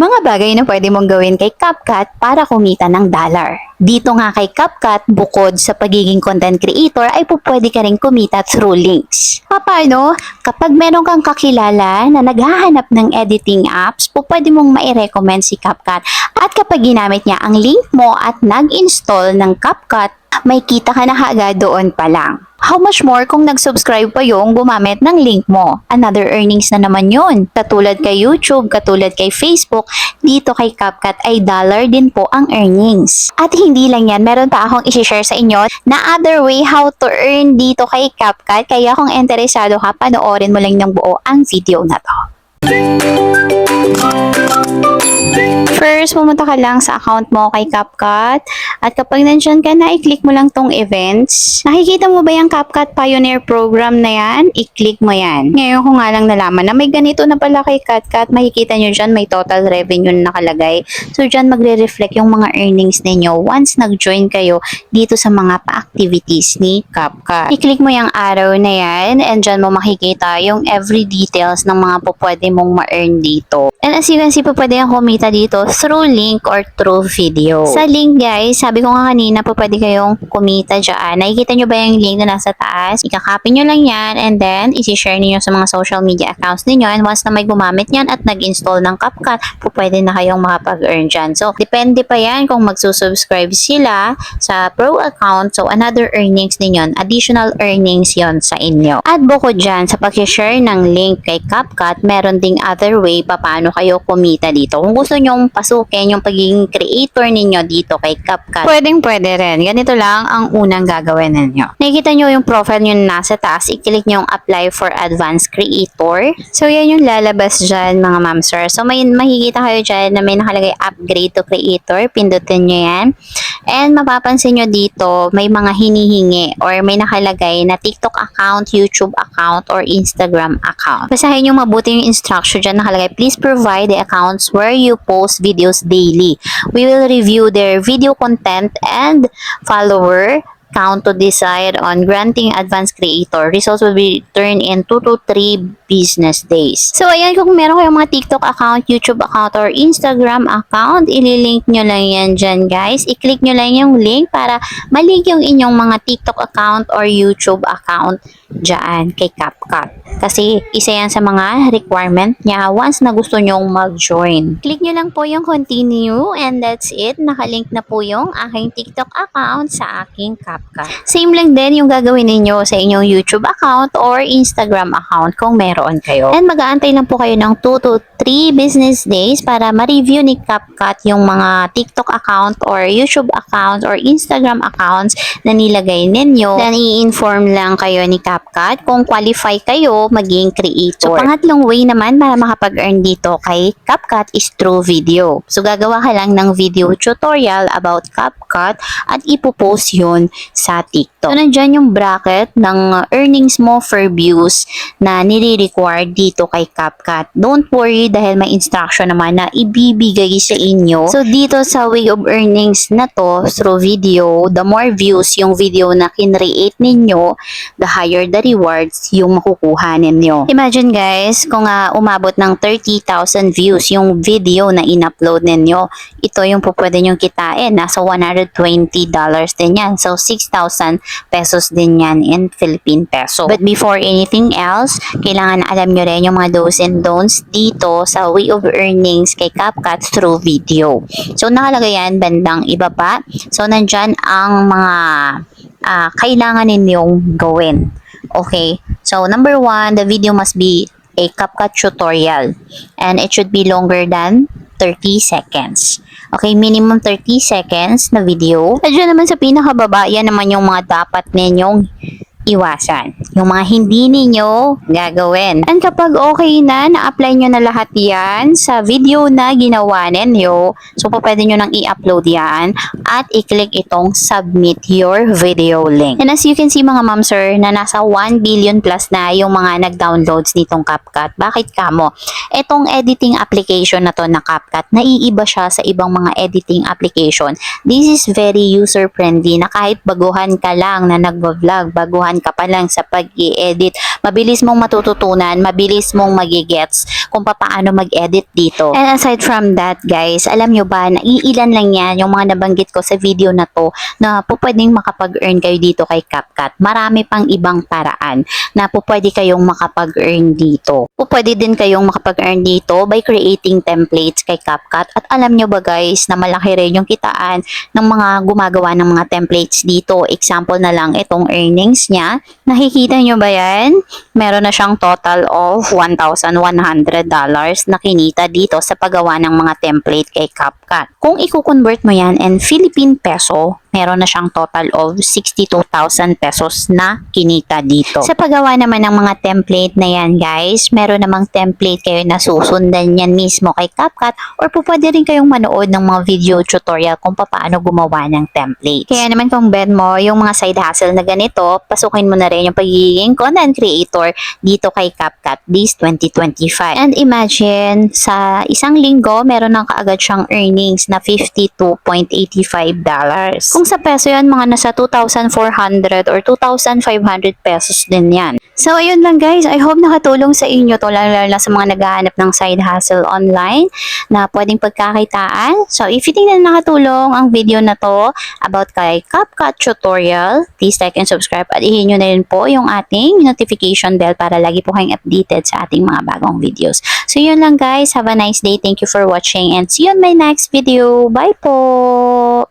Mga bagay na pwede mong gawin kay CapCut para kumita ng dollar. Dito nga kay CapCut, bukod sa pagiging content creator, ay po pwede ka rin kumita through links. Paano? Kapag meron kang kakilala na naghahanap ng editing apps, po pwede mong mai-recommend si CapCut. At kapag ginamit niya ang link mo at nag-install ng CapCut, may kita ka na agad doon pa lang. How much more kung nag-subscribe pa yung gumamit ng link mo? Another earnings na naman yun. Katulad kay YouTube, katulad kay Facebook, dito kay CapCut ay dollar din po ang earnings. At hindi lang yan, meron pa akong isi-share sa inyo na other way how to earn dito kay CapCut. Kaya kung interesado ka, panoorin mo lang ng buo ang video na to. First, pumunta ka lang sa account mo kay CapCut. At kapag nandyan ka na, i-click mo lang tong events. Nakikita mo ba yung CapCut Pioneer Program na yan? I-click mo yan. Ngayon ko nga lang nalaman na may ganito na pala kay CapCut. Makikita nyo dyan, may total revenue na nakalagay. So, dyan magre-reflect yung mga earnings ninyo once nag-join kayo dito sa mga pa-activities ni CapCut. I-click mo yung arrow na yan and dyan mo makikita yung every details ng mga po pwede mong ma-earn dito. And as you can see, po pwede kang kumita dito through link or through video. Sa link guys, sabi ko nga kanina po pwede kayong kumita dyan. Nakikita nyo ba yung link na nasa taas? Ikakopy nyo lang yan and then isi-share niyo sa mga social media accounts ninyo and once na may gumamit yan at nag-install ng CapCut, po pwede na kayong makapag-earn dyan. So, depende pa yan kung magsusubscribe sila sa pro account. So, another earnings din yun. Additional earnings yon sa inyo. At bukod dyan, sa pag-share ng link kay CapCut, meron ding other way pa paano kayo kumita dito. Kung gusto nyong pasukin yung pagiging creator ninyo dito kay CapCut, pwedeng pwede rin. Ganito lang ang unang gagawin ninyo. Nakikita nyo yung profile nyo na nasa taas, i-click nyo yung apply for advanced creator. So, yan yung lalabas dyan mga ma'am sir. So, may makikita kayo dyan na may nakalagay upgrade to creator. Pindutin nyo yan. And mapapansin nyo dito, may mga hinihingi or may nakalagay na TikTok account, YouTube account, or Instagram account. Basahin nyo mabuti yung instruction dyan nakalagay. Please provide the accounts where you post videos daily. We will review their video content and follower count to decide on granting advanced creator. Results will be returned in 2 to 3 business days. So, ayan, kung meron kayong mga TikTok account, YouTube account, or Instagram account, ililink nyo lang yan dyan, guys. I-click nyo lang yung link para malink yung inyong mga TikTok account or YouTube account dyan kay CapCut. Kasi isa yan sa mga requirement niya once na gusto nyong mag-join. Click nyo lang po yung continue and that's it. Nakalink na po yung aking TikTok account sa aking CapCut. Same lang din yung gagawin ninyo sa inyong YouTube account or Instagram account kung meron kayo. And mag-aantay lang po kayo ng 2 to 3 business days para ma-review ni CapCut yung mga TikTok account or YouTube account or Instagram accounts na nilagay ninyo. Then i-inform lang kayo ni CapCut kung qualify kayo maging creator. So pangatlong way naman para makapag-earn dito kay CapCut is through video. So gagawa ka lang ng video tutorial about CapCut at ipopost yun sa TikTok. So nandyan yung bracket ng earnings mo for views na nire-require dito kay CapCut. Don't worry dahil may instruction naman na ibibigay sa inyo. So dito sa way of earnings na to through video, the more views yung video na kinreate ninyo, the higher the rewards yung makukuha ninyo. Imagine guys, kung uh, umabot ng 30,000 views yung video na in-upload ninyo, ito yung po pwede nyong kitain. Nasa $120 din yan. So 6,000 pesos din yan in Philippine peso. But before anything else, kailangan alam nyo rin yung mga do's and don'ts dito sa way of earnings kay CapCut through video. So nakalagay yan bandang ibaba. So nandyan ang mga ah, kailangan ninyong gawin. Okay. So number one, the video must be a CapCut tutorial and it should be longer than 30 seconds. Okay, minimum 30 seconds na video. At dyan naman sa pinakababa, yan naman yung mga dapat ninyong iwasan. Yung mga hindi ninyo gagawin. And kapag okay na, na-apply nyo na lahat yan sa video na ginawa ninyo, so pwede nyo nang i-upload yan at i-click itong submit your video link. And as you can see mga ma'am sir, na nasa 1 billion plus na yung mga nag-downloads nitong CapCut. Bakit kamo? Etong editing application na to na CapCut, naiiba siya sa ibang mga editing application. This is very user-friendly na kahit baguhan ka lang na nagbablog, baguhan ka pa lang sa pag edit Mabilis mong matututunan, mabilis mong magigets kung paano mag-edit dito. And aside from that, guys, alam nyo ba, naiilan lang yan yung mga nabanggit ko sa video na to na po pwedeng makapag-earn kayo dito kay CapCut. Marami pang ibang paraan na po pwede kayong makapag-earn dito. Po pwede din kayong makapag-earn dito by creating templates kay CapCut. At alam nyo ba guys na malaki rin yung kitaan ng mga gumagawa ng mga templates dito. Example na lang itong earnings niya. Nakikita nyo ba yan? Meron na siyang total of $1,100 na kinita dito sa paggawa ng mga template kay CapCut. Kung i-convert mo yan in Philippine peso, meron na siyang total of 62,000 pesos na kinita dito. Sa paggawa naman ng mga template na yan guys, meron namang template kayo na susundan yan mismo kay CapCut or po pwede rin kayong manood ng mga video tutorial kung paano gumawa ng template. Kaya naman kung bet mo yung mga side hustle na ganito, pasukin mo na rin yung pagiging content creator dito kay CapCut this 2025. And imagine, sa isang linggo, meron na kaagad siyang earnings na $52.85. Kung sa peso yan, mga nasa 2,400 or 2,500 pesos din yan. So, ayun lang guys. I hope nakatulong sa inyo to, lalo lalo sa mga naghahanap ng side hustle online na pwedeng pagkakitaan. So, if you think na nakatulong ang video na to about kay CapCut tutorial, please like and subscribe at ihin nyo na rin po yung ating notification bell para lagi po kayong updated sa ating mga bagong videos. So, yun lang guys. Have a nice day. Thank you for watching and see you on my next video. Bye po!